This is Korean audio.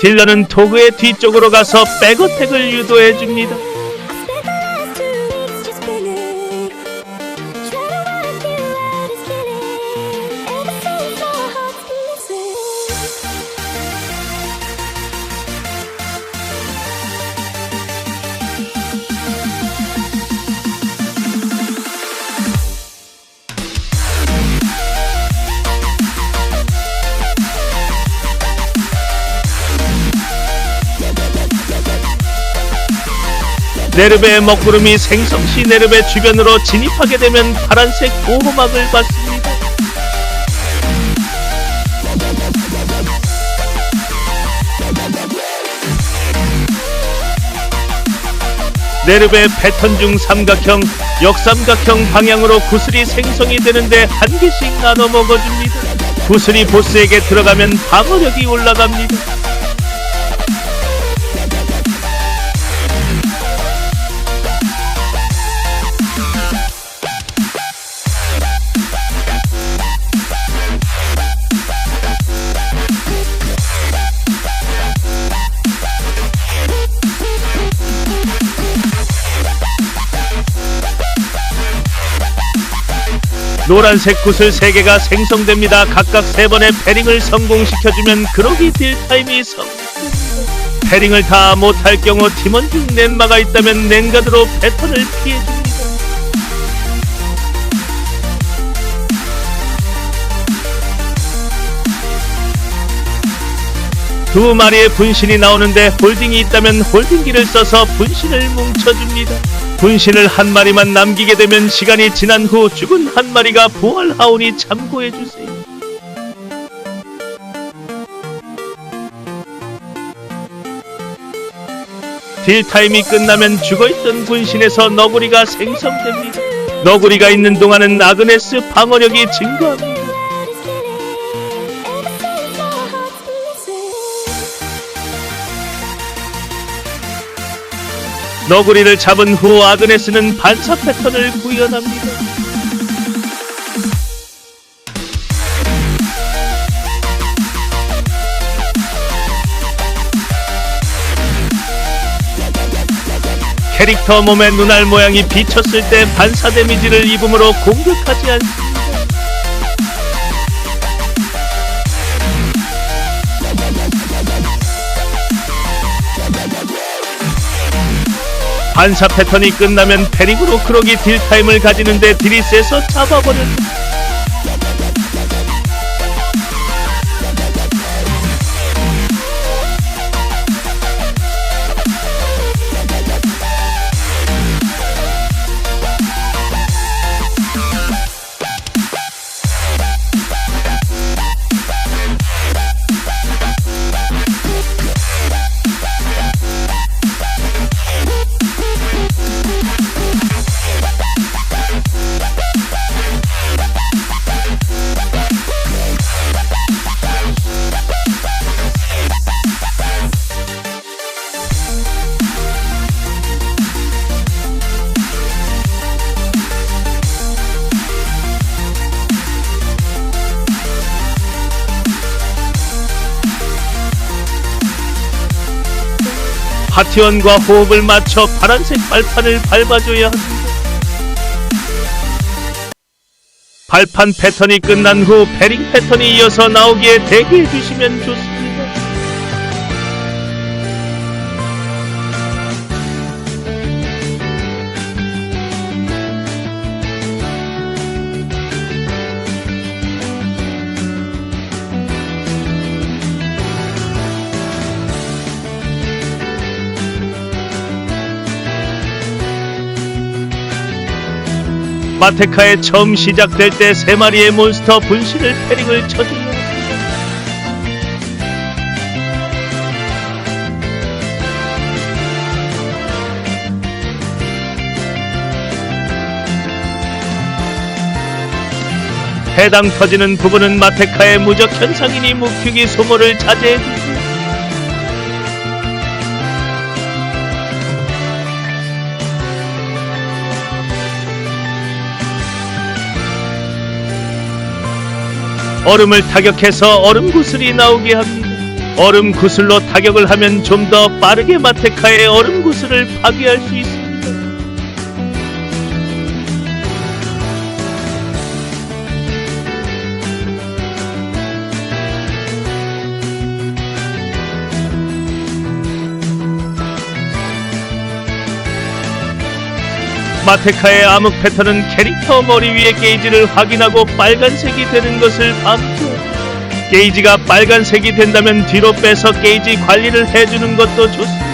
딜러는 도그의 뒤쪽으로 가서 백어택을 유도해 줍니다. 네르베의 먹구름이 생성시 네르베 주변으로 진입하게 되면 파란색 보호막을 받습니다. 네르베 패턴 중 삼각형, 역삼각형 방향으로 구슬이 생성이 되는데 한 개씩 나눠 먹어줍니다. 구슬이 보스에게 들어가면 방어력이 올라갑니다. 노란색 구슬 3개가 생성됩니다. 각각 3번의 패링을 성공시켜주면 그로기 딜 타임이 성. 패링을 다 못할 경우 팀원 중 넷마가 있다면 냉가드로 패턴을 피해줍니다. 두 마리의 분신이 나오는데 홀딩이 있다면 홀딩기를 써서 분신을 뭉쳐줍니다. 분신을 한 마리만 남기게 되면 시간이 지난 후 죽은 한 마리가 부활하오니 참고해주세요. 딜타임이 끝나면 죽어있던 분신에서 너구리가 생성됩니다. 너구리가 있는 동안은 아그네스 방어력이 증가합니다. 너구리를 잡은 후 아그네스는 반사 패턴을 구현합니다. 캐릭터 몸의 눈알 모양이 비쳤을 때 반사 데미지를 입음으로 공격하지 않습니다. 반사 패턴이 끝나면 패링으로 크로기 딜타임을 가지는데 세서 잡아버렸다. 파티원과 호흡을 맞춰 파란색 발판을 밟아줘야 합니다. 발판 패턴이 끝난 후 패링 패턴이 이어서 나오기에 대기해 주시면 좋습니다. 마테카에 처음 시작될 때 세 마리의 몬스터 분신을 패링을 쳐주면 해당 터지는 부분은 마테카의 무적 현상이니 묵히기 소모를 자제해 주세요. 얼음을 타격해서 얼음 구슬이 나오게 합니다. 얼음 구슬로 타격을 하면 좀 더 빠르게 마테카의 얼음 구슬을 파괴할 수 있습니다. 마테카의 암흑 패턴은 캐릭터 머리 위의 게이지를 확인하고 빨간색이 되는 것을 방조. 게이지가 빨간색이 된다면 뒤로 빼서 게이지 관리를 해주는 것도 좋습니다.